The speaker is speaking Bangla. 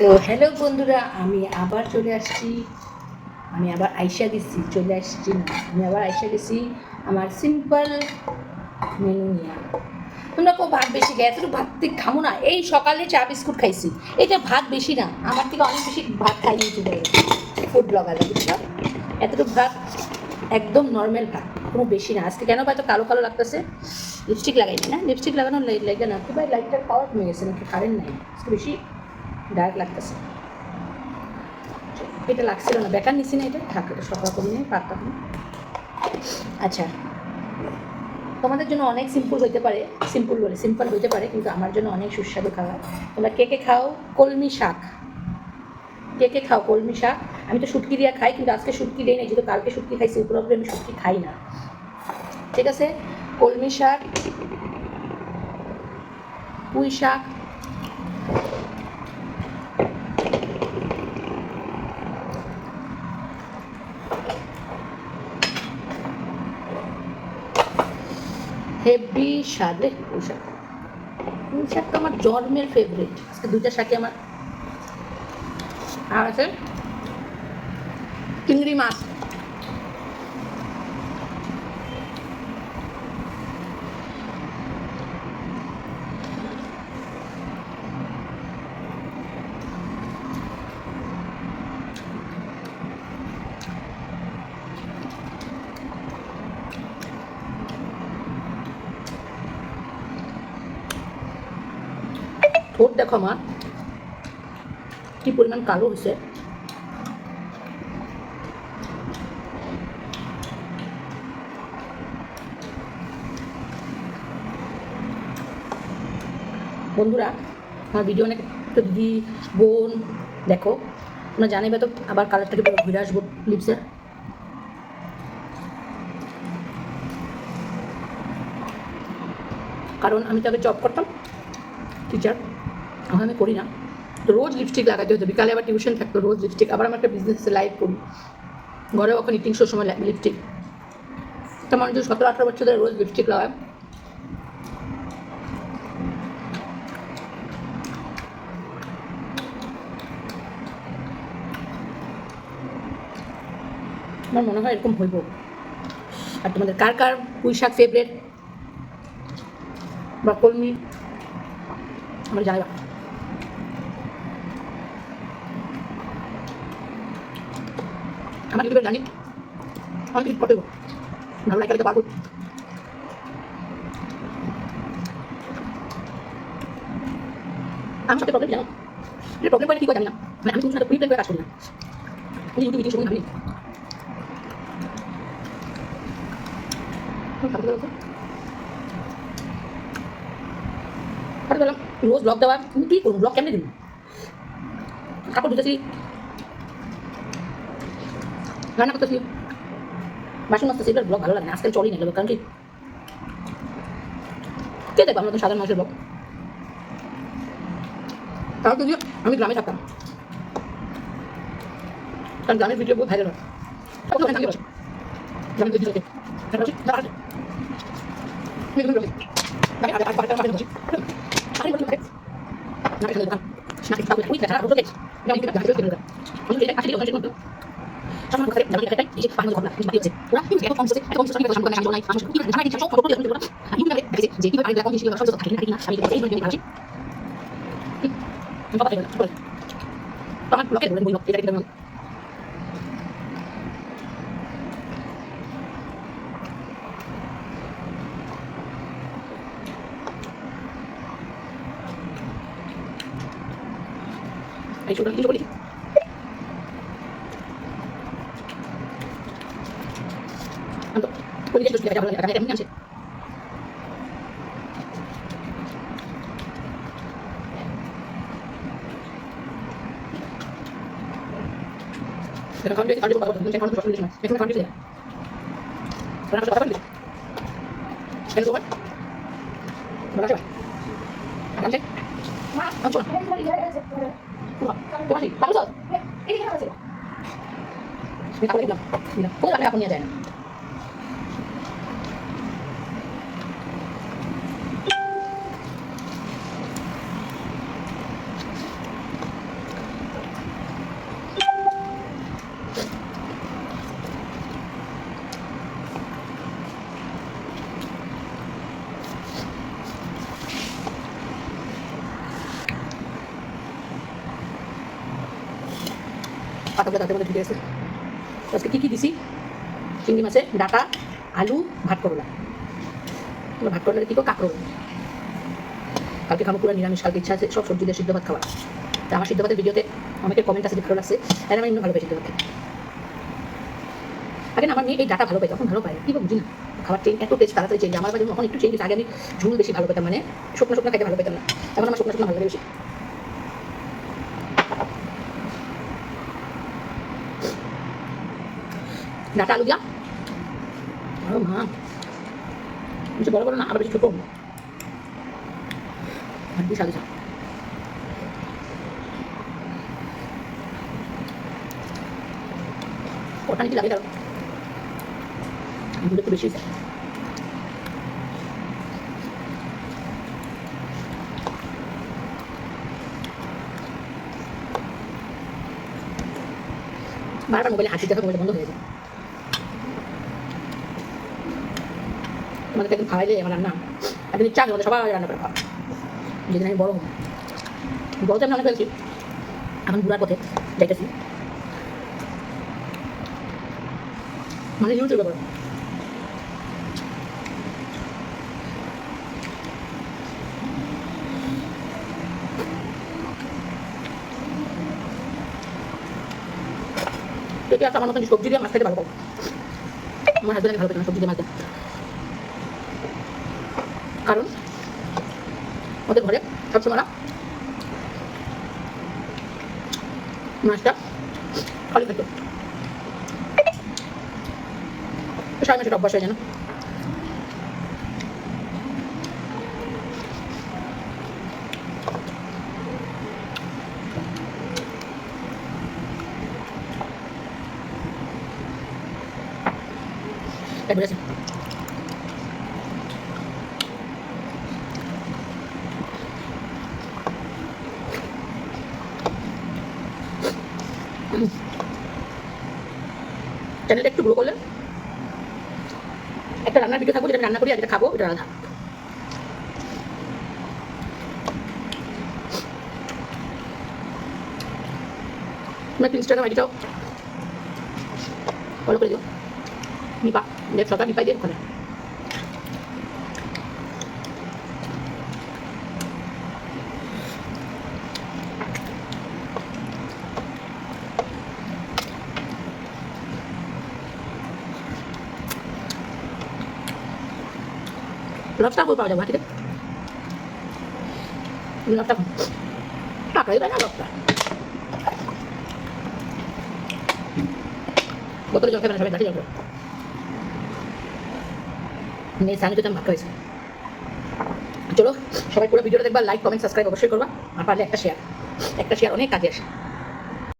তো হ্যালো বন্ধুরা, আমি আবার চলে আসছি। আমি আবার আইসা গেছি, চলে আসছি। না আমি আবার আইসা গেছি আমার সিম্পল মেনু নিয়ে। তোমরা কেউ ভাত বেশি খাই এতটুকু ভাত থেকে খামো না। এই সকালে চা, বিস্কুট খাইছি। এটা ভাত বেশি না, আমার থেকে অনেক বেশি ভাত খাই ইউটিউবে। ফুড ব্লগাররা বুঝছ? এতটুকু ভাত একদম নর্মাল ভাত, কোনো বেশি না। আজকে কেন হয়তো কালো কালো লাগতেছে? লিপস্টিক লাগাইনি না? লিপস্টিক লাগানো লাইট লাগে না তো ভাই লাইটটার পাওয়ার কমে গেছে, নাকি কারেন্ট নাই। বেশি ডার্ক লাগতেছে। এটা লাগছিল না, বেকার নিছি না এটা। থাক, এটা সকাল করে নিয়ে পারতাম আচ্ছা তোমাদের জন্য অনেক সিম্পল হইতে পারে সিম্পল বলে সিম্পল হইতে পারে, কিন্তু আমার জন্য অনেক সুস্বাদু খাবার। তোমরা কে কে খাও? কলমি শাক। কে কে খাও কলমি শাক? আমি তো শুটকি দিয়া খাই, কিন্তু আজকে শুটকি দিই না যেহেতু কালকে শুটকি খাইছি উপলক্ষে আমি শুটকি খাই না। ঠিক আছে? কলমি শাক, পুঁই শাক হেভি স্বাদে পুঁই শাক। পুঁই শাক তো আমার জন্মের ফেভারিট আজকে দুইটা শাকই আমার। আর আছে? চিংড়ি মাছ। ঠোঁট দেখো আমার কি পরিমাণ কালো হয়েছে বন্ধুরা, আমার ভিডিও অনেক দিদি, বোন, দেখো, তোমরা জানিবে তো আবার কালারটাকে ঘুরে আসব লিপসের কারণ আমি তাকে জব করতাম টিচার এখন আমি করি না। তো রোজ লিপস্টিক লাগাতে হতো বিকালে আবার টিউশন থাকতো, রোজ লিপস্টিক আবার আমার একটা বিজনেসে লাইভ করি। ঘরে ওখানে ইটিং শোর সময় লিপস্টিক তো মানুষ সতেরো, আঠারো বছর ধরে রোজ লিপস্টিক লাগায়। আমার মনে হয় এরকম হইব। আর তোমাদের কার কার পুঁই শাক ফেভারেট বা কলমি? আমার জানাবা আমার ইউটিউবে জানি আমি কিছু করতে ভালো লাগে পারব। আমার সাথে প্রবলেম জানো? এটা প্রবলেম করে কি করে জানি না। মানে আমি তোমার সাথে প্রিপ্লেন করে কাজ করি না। আমি ইউটিউব ভিডিও ভাবি রোজ ব্লগ দেওয়া তুমি কী করুন ব্লগ কেমনে দিন কাপড় ধুতেছি রান্না করতেছি বাসন মাজতেছি এগুলো ব্লগ ভালো লাগে না। আজকাল চলেই না এগুলো, কারণ কি? কে দেখব? আমরা তো সাধারণ মানুষের ব্লগ। তাও যদি আমি গ্রামে থাকতাম। কারণ গ্রামের ভিডিও বহুত ভাইরাল হয়। গ্রামের ভিডিও আসে আমি আসলে ওখানে এই ছোট কিছু বলি আমি তো বলি যে দেখা ভালো লাগে এমনি আছে এটা কাউন্ট কাউন্ট করতে পারব কাউন্ট করতে পারব এখানে কাউন্ট দিতে রান্না করতে পারব এটা তো বাবা বাবা কাউন্ট মা কাউন্ট তোমার কি ভালো স্যার আমি কাপড় দিলাম দিলাম কোনো কাপড় এখন নিয়ে যায় না পাতাগুলো তাদের মধ্যে ঢুকে গেছে। আজকে কী কী দিছি? চিংড়ি মাছে ডাটা, আলু ভাত করলা ভাত করলা কী কাঁকড়ো। কালকে খাব পুরো নিরামিষ, কালকে ইচ্ছা আছে সব সবজি দিয়ে সিদ্ধ ভাত খাওয়া তা আমার সিদ্ধ ভাতের ভিডিওতে অনেকের কমেন্ট আছে ভালো লাগছে আর আমি এমনি ভালো পাই সিদ্ধ ভাত আগে আমার মেয়ে এই ডাটা ভালো পাই তখন ভালো পাই কী বুঝি না। খাবার চেঞ্জ এত টেস্ট তাড়াতাড়ি চেঞ্জ আমার বাড়ি যখন একটু চেঞ্জ আগে আমি ঝুল বেশি ভালো পেতাম মানে শুকনো শুকনো খাইতে ভালো পেতাম না। এখন আমার শুকনো শুকনো ভালো লাগে বেশি। ডাটা আলু দিয়া। ও মা বেশি বড় বড় না আবার বেশি ছোটো। আর বিশাল বিশাল কটা নাকি লাগে কারণ দুধ একটু বেশি হয়েছে। বারবার মোবাইলে হাসি দেখা মোবাইল বন্ধ হয়ে যায়। তোমাদেরকে একদিন খাওয়াইলে আমার রান্না। একদিন ইচ্ছা আছে আমাদের সবাই রান্না করে খাওয়া যেদিন আমি বড় হব। বড় তো আমি রান্না করেছি এখন বুড়ার পথে যাইতেছি। মানে ইউটিউবে করো সবজি দিয়ে মাছ খেতে ভালো পাবো। আমার হাজব্যান্ডকে ভালো পেতে না সবজি দিয়ে মাছ কারণ ওদের ঘরে সবসময় মাছটা খালি খেত সবাই মাছের অভ্যাস হয়ে যায় না এবার চ্যানেলটা একটু গ্রো করলেন একটা রান্নার ভিডিও থাকব যেটা আমি রান্না করি আর যেটা খাব এটা আলাদা একটা ইনস্টাগ্রাম আইডিটাও ফলো করে দিও। নিপা, দেখ সকাল নিপাই দিয়ে ওখানে। লবস্টার কই পাওয়া যাবে হাতিতে লবস্টার টাকাই দেয় না লবস্টার বোতলে জল না সবাই তো চলো সবাই পুরো ভিডিওটা দেখবা লাইক কমেন্ট সাবস্ক্রাইব অবশ্যই করবা আর পারলে একটা শেয়ার একটা শেয়ার অনেক কাজে আসে